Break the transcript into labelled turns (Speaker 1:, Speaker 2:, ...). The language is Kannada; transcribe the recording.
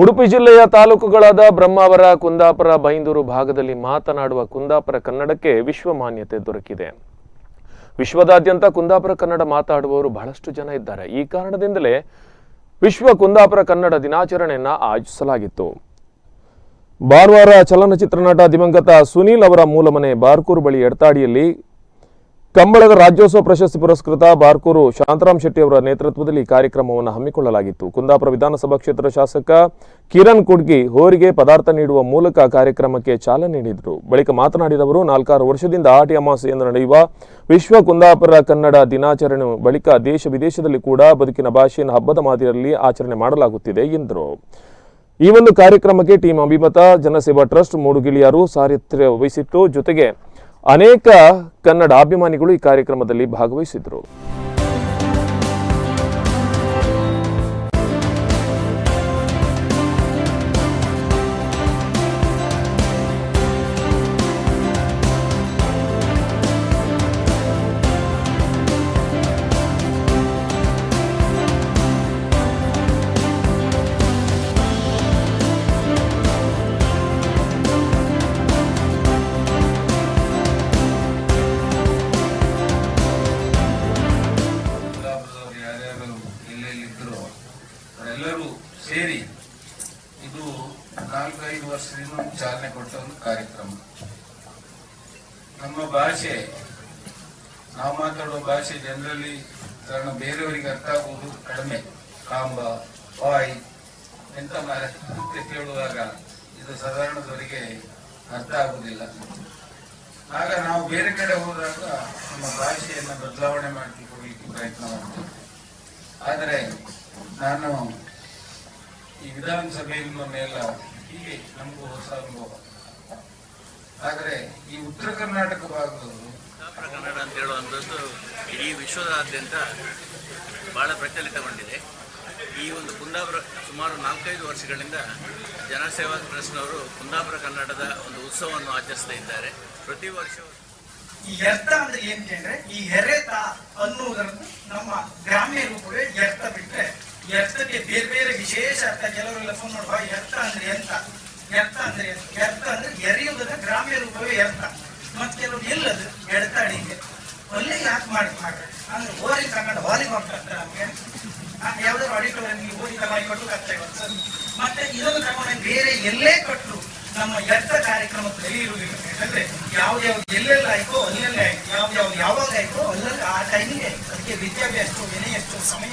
Speaker 1: ಉಡುಪಿ ಜಿಲ್ಲೆಯ ತಾಲೂಕುಗಳಾದ ಬ್ರಹ್ಮಾವರ, ಕುಂದಾಪುರ, ಬೈಂದೂರು ಭಾಗದಲ್ಲಿ ಮಾತನಾಡುವ ಕುಂದಾಪುರ ಕನ್ನಡಕ್ಕೆ ವಿಶ್ವ ಮಾನ್ಯತೆ ದೊರಕಿದೆ. ವಿಶ್ವದಾದ್ಯಂತ ಕುಂದಾಪುರ ಕನ್ನಡ ಮಾತಾಡುವವರು ಬಹಳಷ್ಟು ಜನ ಇದ್ದಾರೆ. ಈ ಕಾರಣದಿಂದಲೇ ವಿಶ್ವ ಕುಂದಾಪುರ ಕನ್ನಡ ದಿನಾಚರಣೆಯನ್ನ ಆಯೋಜಿಸಲಾಗಿತ್ತು. ಭಾನುವಾರ ಚಲನಚಿತ್ರ ನಟ ದಿವಂಗತ ಸುನೀಲ್ ಅವರ ಮೂಲಮನೆ ಬಾರ್ಕೂರು ಬಳಿ ಎಡತಾಡಿಯಲ್ಲಿ ಕಂಬಳದ ರಾಜ್ಯೋತ್ಸವ ಪ್ರಶಸ್ತಿ ಪುರಸ್ಕೃತ ಬಾರ್ಕೂರು ಶಾಂತರಾಮ್ ಶೆಟ್ಟಿ ಅವರ ನೇತೃತ್ವದಲ್ಲಿ ಕಾರ್ಯಕ್ರಮವನ್ನು ಹಮ್ಮಿಕೊಳ್ಳಲಾಗಿತ್ತು. ಕುಂದಾಪುರ ವಿಧಾನಸಭಾ ಕ್ಷೇತ್ರ ಶಾಸಕ ಕಿರಣ್ ಕುಡ್ಗಿ ಹೋರಿಗೆ ಪದಾರ್ಥ ನೀಡುವ ಮೂಲಕ ಕಾರ್ಯಕ್ರಮಕ್ಕೆ ಚಾಲನೆ ನೀಡಿದರು. ಬಳಿಕ ಮಾತನಾಡಿದ ಅವರು, ನಾಲ್ಕಾರು ವರ್ಷದಿಂದ ಆಟಿ ಅಮಾವಾಸ್ಯೆಯಿಂದ ನಡೆಯುವ ವಿಶ್ವ ಕುಂದಾಪುರ ಕನ್ನಡ ದಿನಾಚರಣೆ ಬಳಿಕ ದೇಶ ವಿದೇಶದಲ್ಲಿ ಕೂಡ ಬದುಕಿನ ಭಾಷೆಯನ್ನು ಹಬ್ಬದ ಮಾದರಿಯಲ್ಲಿ ಆಚರಣೆ ಮಾಡಲಾಗುತ್ತಿದೆ ಎಂದರು. ಈ ಒಂದು ಕಾರ್ಯಕ್ರಮಕ್ಕೆ ಟೀಮ್ ಅಭಿಮತ, ಜನಸೇವಾ ಟ್ರಸ್ಟ್ ಮೂಡುಗಿಳಿಯರು ಸಾರಥ್ಯ ವಹಿಸಿತ್ತು. ಜೊತೆಗೆ ಅನೇಕ ಕನ್ನಡ ಅಭಿಮಾನಿಗಳು ಈ ಕಾರ್ಯಕ್ರಮದಲ್ಲಿ ಭಾಗವಹಿಸಿದ್ರು.
Speaker 2: ಸೇರಿ ಇದು ನಾಲ್ಕೈದು ವರ್ಷದಿಂದ ಚಾಲನೆ ಕೊಟ್ಟ ಒಂದು ಕಾರ್ಯಕ್ರಮ. ನಮ್ಮ ಭಾಷೆ, ನಾವು ಮಾತಾಡುವ ಭಾಷೆ ಜನರಲ್ಲಿ ಕಾರಣ ಬೇರೆಯವರಿಗೆ ಅರ್ಥ ಆಗುವುದು ಕಡಿಮೆ. ಕಾಂಬ ವಾಯ್ ಎಂತ ಕೇಳುವಾಗ ಇದು ಸಾಧಾರಣದವರಿಗೆ ಅರ್ಥ ಆಗುವುದಿಲ್ಲ. ಆಗ ನಾವು ಬೇರೆ ಕಡೆ ಹೋದಾಗ ನಮ್ಮ ಭಾಷೆಯನ್ನು ಬದಲಾವಣೆ ಮಾಡಿಕೊಳ್ಳಲಿಕ್ಕೆ ಪ್ರಯತ್ನ ಮಾಡ್ತೇವೆ. ಆದರೆ ನಾನು ಈ ವಿಧಾನಸಭೆಯಲ್ಲಿ ಮೊನ್ನೆಲ್ಲ ಹೀಗೆ ನಮಗೂ ಹೊಸ ಅನುಭವ. ಆದರೆ ಈ ಉತ್ತರ ಕರ್ನಾಟಕ ಭಾಗದವರು
Speaker 3: ಉತ್ತರ ಕನ್ನಡ ಅಂತ ಹೇಳುವಂಥದ್ದು ಇಡೀ ವಿಶ್ವದಾದ್ಯಂತ ಬಹಳ ಪ್ರಚಲಿತಗೊಂಡಿದೆ. ಈ ಒಂದು ಕುಂದಾಪುರ ಸುಮಾರು ನಾಲ್ಕೈದು ವರ್ಷಗಳಿಂದ ಜನಸೇವಾ ಟ್ರಸ್ಟ್ನವರು ಕುಂದಾಪುರ ಕನ್ನಡದ ಒಂದು ಉತ್ಸವವನ್ನು ಆಚರಿಸ್ತಾ ಇದ್ದಾರೆ. ಪ್ರತಿ ವರ್ಷ
Speaker 4: ಈ ಎರ್ತ ಅಂದ್ರೆ ಏನ್ ಕೇಳಿದ್ರೆ ಈ ಎರೆತ ಅನ್ನುವುದರದ್ದು ನಮ್ಮ ಗ್ರಾಮ್ಯ ರೂಪವೇ ಎರ್ತ ಬಿಟ್ರೆ ಎರ್ತಕ್ಕೆ ಬೇರೆ ಬೇರೆ ವಿಶೇಷ ಅರ್ಥ. ಕೆಲವರೆಲ್ಲ ಫೋನ್ ಮಾಡುವ ಎರ್ಥ ಅಂದ್ರೆ ಎಂತ ಎರ್ಥ ಅಂದ್ರೆ? ಎರ್ತ ಅಂದ್ರೆ ಎರೆಯುವುದರ ಗ್ರಾಮ್ಯ ರೂಪವೇ ಎರ್ಥ ಮತ್ ಕೆಲವರು ಎಲ್ಲದು ಎಡ್ತಾಡಿಗೆ. ಒಳ್ಳೆ ಯಾಕೆ ಮಾಡಿ ಮಾಡ್ರಿ ಅಂದ್ರೆ ಓರಿ ತಗೊಂಡ ವಾಲಿ ಮಾಡ್ತಾರೆ ನಮ್ಗೆ. ಯಾವ್ದಾದ್ರು ಆಡಿಟೋರಿಯಂ ಓದಿ ತಗೊಂಡು ಕೊಟ್ಟು ಕತ್ತೆ ಇವತ್ತು ಮತ್ತೆ ಇದನ್ನು ತಗೊಂಡು ಬೇರೆ ಎಲ್ಲೇ ಕೊಟ್ಟರು ನಮ್ಮ ಎರ್ಥ ಕಾರ್ಯಕ್ರಮ ಇರುವುದಿಲ್ಲ ಯಾಕಂದ್ರೆ ಯಾವ ಯಾವ ಎಲ್ಲೆಲ್ಲ ಆಯ್ತೋ ಅಲ್ಲೆಲ್ಲ ಆಯ್ತು. ಯಾವ ಯಾವ ಯಾವಾಗ ಆಯ್ತೋ ಅಲ್ಲೆಲ್ಲ ಆ ಟೈಮಿಗೆ ಅದಕ್ಕೆ ವಿದ್ಯಾಭ್ಯಾಸ ಎಷ್ಟು ಸಮಯ